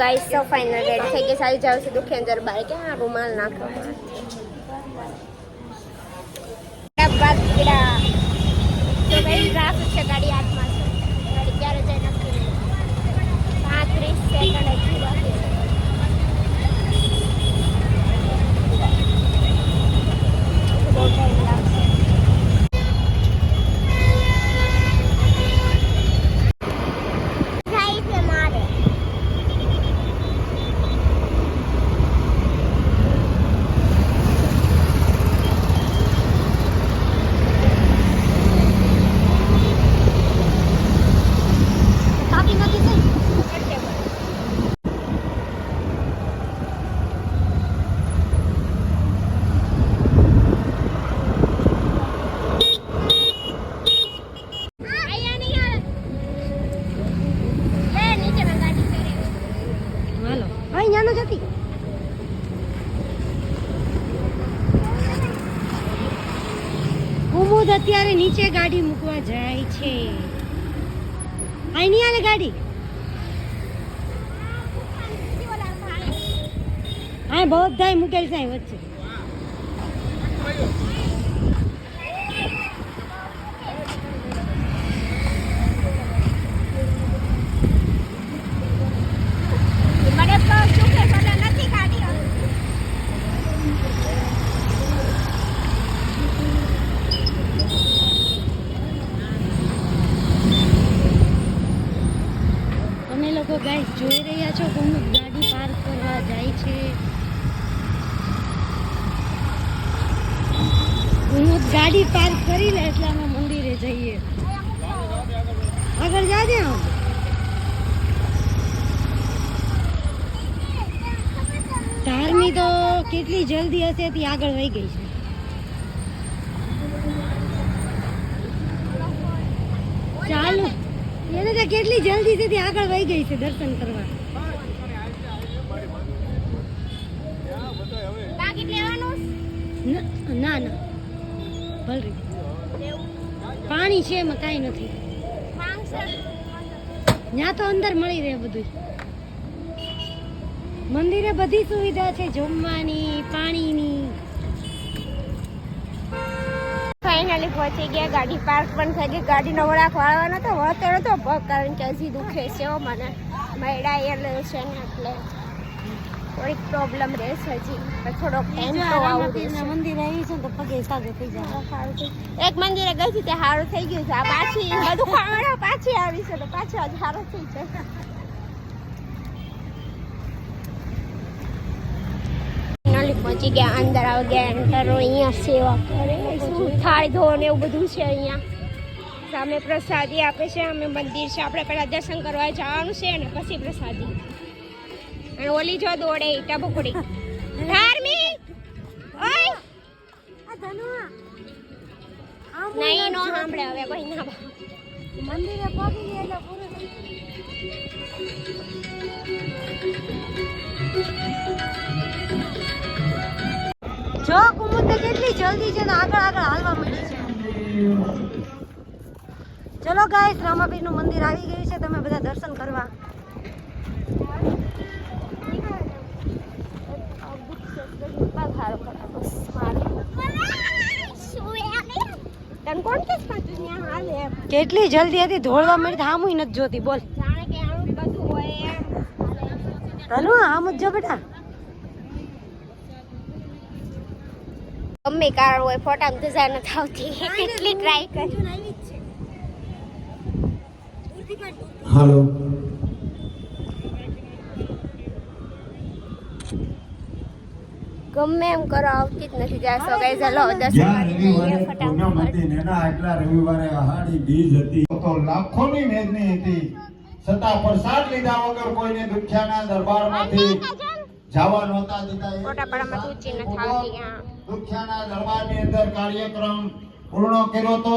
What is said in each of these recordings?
Guys તો final ready થઈ ગઈ સારી જાવ છે દુખે અંદર બાર કે હા રૂમાલ નાખો બાદ પીડા ટ્રાફિક છે ગાડી હાથમાં ક્યારે જાય નક્કી પાંત્રીસ સેકન્ડ હજી જાય છે મારે કાપી નાખી છે અહીંયા નહીં આવે લે નીચે મેં ગાડી કરી હાલો હા અહીંયા જતી કુમુદ અત્યારે નીચે ગાડી મૂકવા જાય છે. નહીં આલે ગાડી? હા, બધાય મૂકેલ છે વચ્ચે મને તો શું કે મને નથી ગાડી હવે. તમે લોકો ગાઈસ જોઈ રહ્યા છો કુમુદ ગાડી પાર્ક કરવા જાય છે કુમુદ ગાડી પાર્ક કરી લે એટલે અમે મંદિરે જઈએ. આગળ જાજે આમ. ધારની તો કેટલી જલ્દી હશે તે આગળ વહી ગઈ છે. ચાલો. એને તો કેટલી જલ્દી છે તે આગળ વહી ગઈ છે દર્શન કરવા. ના ના. ભલે. પાણી છે એમાં કાંઈ નથી. ત્યાં તો અંદર મળી રહે બધું. મંદિરે બધી સુવિધા છે, જમવાની, પાણીની. ફાઇનલી પહોંચી ગયા, ગાડી પાર્ક પણ થઈ ગઈ. ગાડીનો વળાક વાળવાનો તો વળતો નતો પગ કારણ કે હજી દુખે છે મને. મયડા એટલે છે ને એટલે. થોડીક પ્રોબ્લેમ રહેશે હજી થોડો તો આવું આવી છે. તો પગે સાજો થઈ જાય. એક મંદિરે ગઈ છે તે સારું થઈ ગયું છે. આ પાછી બધું ખાવાના પાછી આવી છે તો પાછી આજે સારું થઈ જાય પહોંચી ગયા અંદર આવી ગયા એન્ટરો અહીંયા સેવા કરે શું થાળી ધો ને એવું બધું છે અહીંયા. સામે પ્રસાદી આપે છે અમે મંદિર છે આપણે પહેલાં દર્શન કરવા જવાનું છે અને પછી પ્રસાદી. અને ઓલી જો દોડે ઈટા બકડી ધાર્મિક! ઓય! નહીં નો સાંભળે હવે કોઈ ના મંદિરે પગી ગયા એટલે પૂરું જો કુમુદ કેટલી જલ્દી છે ને આગળ આગળ હાલવા મળી છે. ચલો ગાઈસ રામાપીરનું મંદિર આવી ગયું છે. તમે બધા દર્શન કરવા તને કોણ કે પણ તું ત્યાં હાલે એમ કેટલી જલ્દી હતી? દોડવા મળી હામુય નથી જોતી બોલ. જાણે કે આવું બધું હોય એમ. તનુ આમ જ જો બેટા. ગમે કાર હોય ફોટા મજા નથી આવતી. કેટલી ટ્રાય કરી. હાલો. ગમે એમ કરો આવતી જ નથી જાય સો ગઈ ચલો દસ જ્યાં રવિવારે આહાડી બીજ હતી. તો લાખોની મેદની હતી. છતાં પ્રસાદ લીધા વગર કોઈને દુખ્યાના દરબારમાંથી જવા નહોતા દીધા એ ફોટાપડામાં ઊંચી નથી આવતી દુખ્યાના દરબારની અંદર કાર્યક્રમ પૂર્ણ કર્યો તો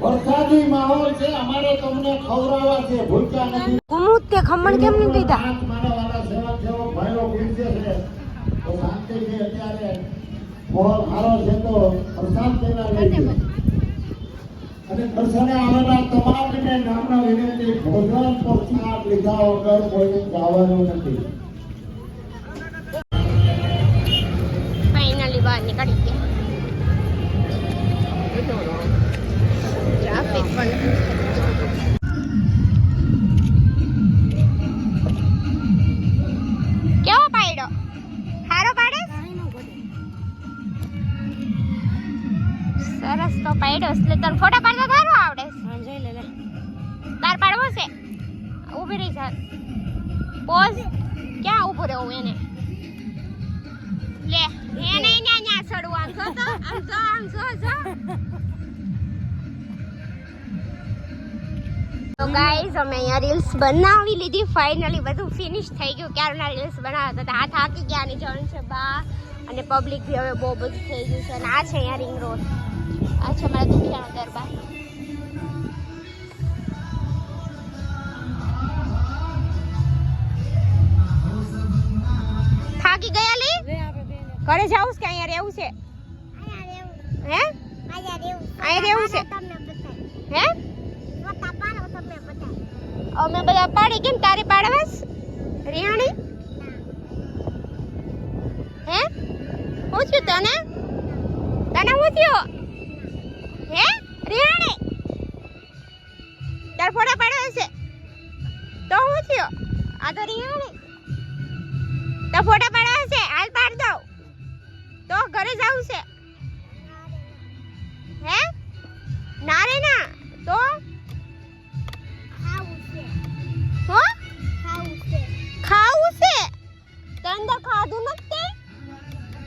વરસાદી માહોલ છે અમારે તમને છે ભૂલતા નથી. કુમુદ તે ખમણ કેમ નહીં દીધા પાંચ મારા વાલા સેવક સેવક ભાઈઓ પીરસે છે. તો અત્યારે સારો છે તો પ્રસાદ પેલા લઈ અને દર્શને આવેલા તમામને નામના વિનંતી ભોજન પ્રસાદ લીધા વગર કોઈને જવાનું નથી. ફાઇનલી બહાર નીકળી ગયા. કેવો પાડ્યો હારો પાડે? સરસ તો પાડ્યો એટલે તને ફોટા પાડતા સારો આવડે તાર પાડવો છે? ઊભી રહી જા. પોઝ. ક્યાં ઊભું રહેવું એને? લે એને ન્યા ન્યા ચડવું. આમ જો તો આમ જો આમ જો જો. તો ગાઈઝ અમે અહીંયા રીલ્સ બનાવી લીધી. ફાઇનલી બધું ફિનિશ થઈ ગયું. ક્યારના રીલ્સ બનાવતા હતા? હાથ હાકી ગયા ની જણ છે બા. અને પબ્લિક બી હવે બહુ બધું થઈ ગયું છે. અને આ છે અહીંયા રિંગ રોડ આ છે મારા દુખિયાનો દરબાર થાકી ગયા લી? ઘરે જાવું છે કે અહીંયા રહેવું છે? હે? અહીંયા રહેવું. છે? હે? અમે બધા પાડી કેમ તારે પાડવાસ? રિયાણી હે? હું છું તને? તને હું થયો હે? રિયાણી તાર ફોટા પાડવા છે. તો હું થયો આ તો રિયાણી તો ફોટા પાડવા છે. હાલ પાડ દઉં. તો ઘરે જવું છે. હે? ના રે ના. તો? તો અંદર ખાધું નથી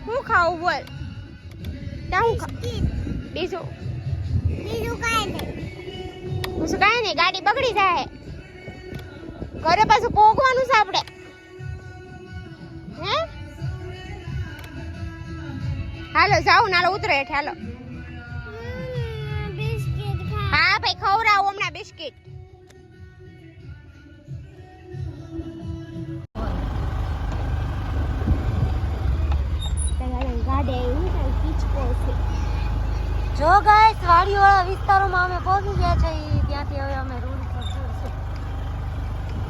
હું ખાવું બોલ. તું ખા- બીજું? બીજું કાંઈ નહીં. ગાડી બગડી જાય. ઘરે પાછું પોગવાનું છે આપણે. હે? હાલો જાઉં નાલો ઉતરે હેઠે હાલો. હા ભાઈ ખવડાવો હમણાં બિસ્કિટ. જો ગાઈસ વાડીવાળા વિસ્તારોમાં અમે પહોંચી ગયા છે ત્યાંથી હવે અમે ચડશું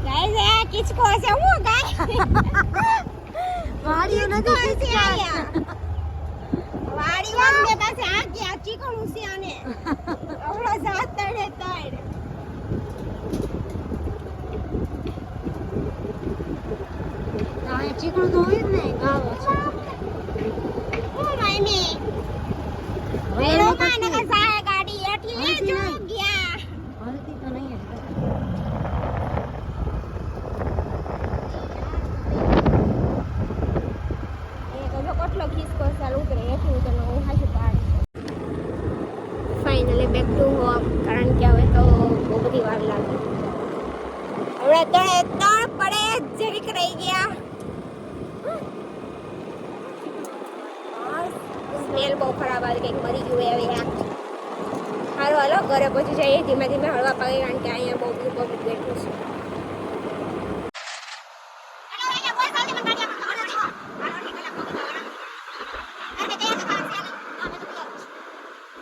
ગાઈસ આ કિચકો છે હું ગાય વાડીઓ નથી ખીચતા. વાડી વાળા મે પાસે આ ગયા ચીકણું છે આને. ઓળો જાત તડ આ ચીકણું તો હોય જ ને ગાવો છે ઓ માયમી હવે વેરો એમાં કાને કશું કે સાય ગાડી એઠી લે હલતી જો નહીં. ગયા હલતી તો નહીં જ. એ તો જો કેટલો ખિસકો ચાલ ઉતરે એથી ઉતરનો હું હાજી પાડ ફાઇનલી બેક ટુ હોમ કારણ કે હવે તો બહુ બધી વાર લાગે હવે ત્રણે પડે જેવીક રહી ગયા. સ્મેલ બહુ ખરાબ આવી કંઈક મરી ગયું હવે યાર. સારું હાલો, ઘરે પહોંચી જઈએ, ધીમે ધીમે હળવા પગે કારણ કે અહીંયા બહુ બહુ બેઠું છે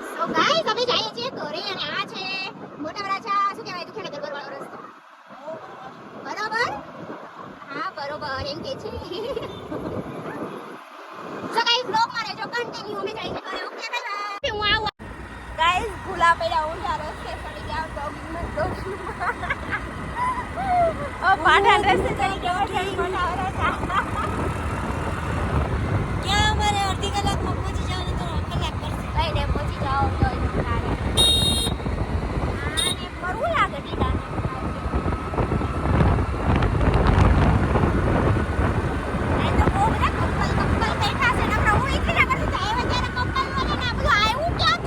So guys, અમે જઈએ છીએ ઘરે અને આ છે મોટા વરાછા શું કહેવાય દુખેડા દરબાર વાળો રસ્તો બરોબર હા બરોબર એમ કે છે. સો ગાઈસ બ્લોગમાં રહેજો કન્ટિન્યુ અમે જઈએ છીએ ઓકે બાય હું આવું. ગાઈસ ભૂલા પડ્યા ઊંધા રસ્તે ચડી ગયા ડોગ ડોગ ઓ પાઠા ચડી ગયો છે મોટા વરાછા ક્યાં અમારે અડધી કલાકમાં પહોંચી જવાનું તો કલાક કરશે. કઈ ને પહોંચી જાઓ તો એ સારે આને કરવું લાગે દીદાને આ તો બહુ બધા કપલ કપલ બેઠા છે નકરા હું એકલા કરતી તો આવ્યા ત્યારે કપલ મને ના બધું આવ્યું ક્યાં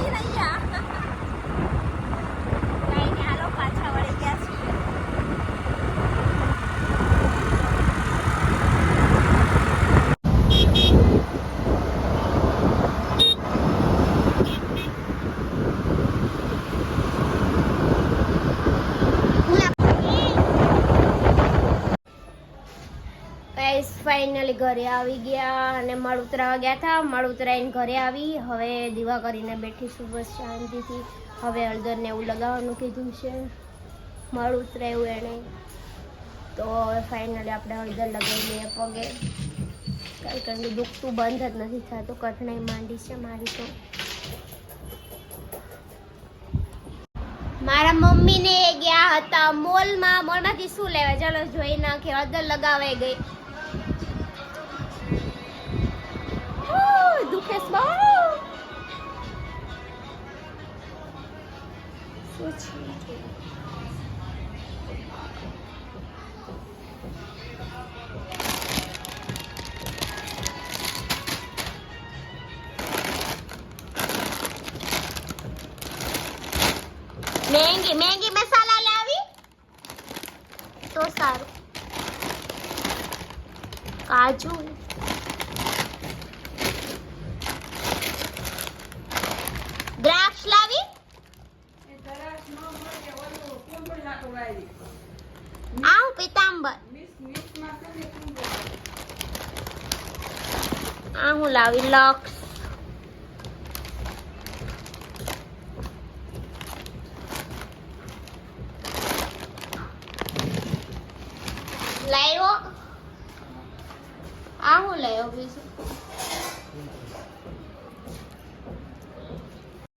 ફાઇનલી ઘરે આવી ગયા અને મળ ઉતરાવા ગયા હતા. મળ ઉતરાઈને ઘરે આવી. હવે દીવા કરીને બેઠીશું બસ શાંતિથી. હવે હળદરને એવું લગાવવાનું કીધું છે. મળ ઉતરાયું એણે. તો હવે ફાઇનલી આપણે હળદર લગાવી લઈએ પગે. કારણ કે દુખતું બંધ જ નથી થતું. કઠણાઈ માંડી છે મારી તો. મારા મમ્મીને ગયા હતા મોલમાં. મોલમાંથી શું લેવા? ચાલો જોઈ નાખે હળદર લગાવાઈ ગઈ. ઉહ, દુખે છે બહુ. શું છે મેંગી મેંગી મસાલા લાવી તો સારું કાજુ દ્રાક્ષ લાવી આવ પિતાંબર આ હું લાવી લક્ષ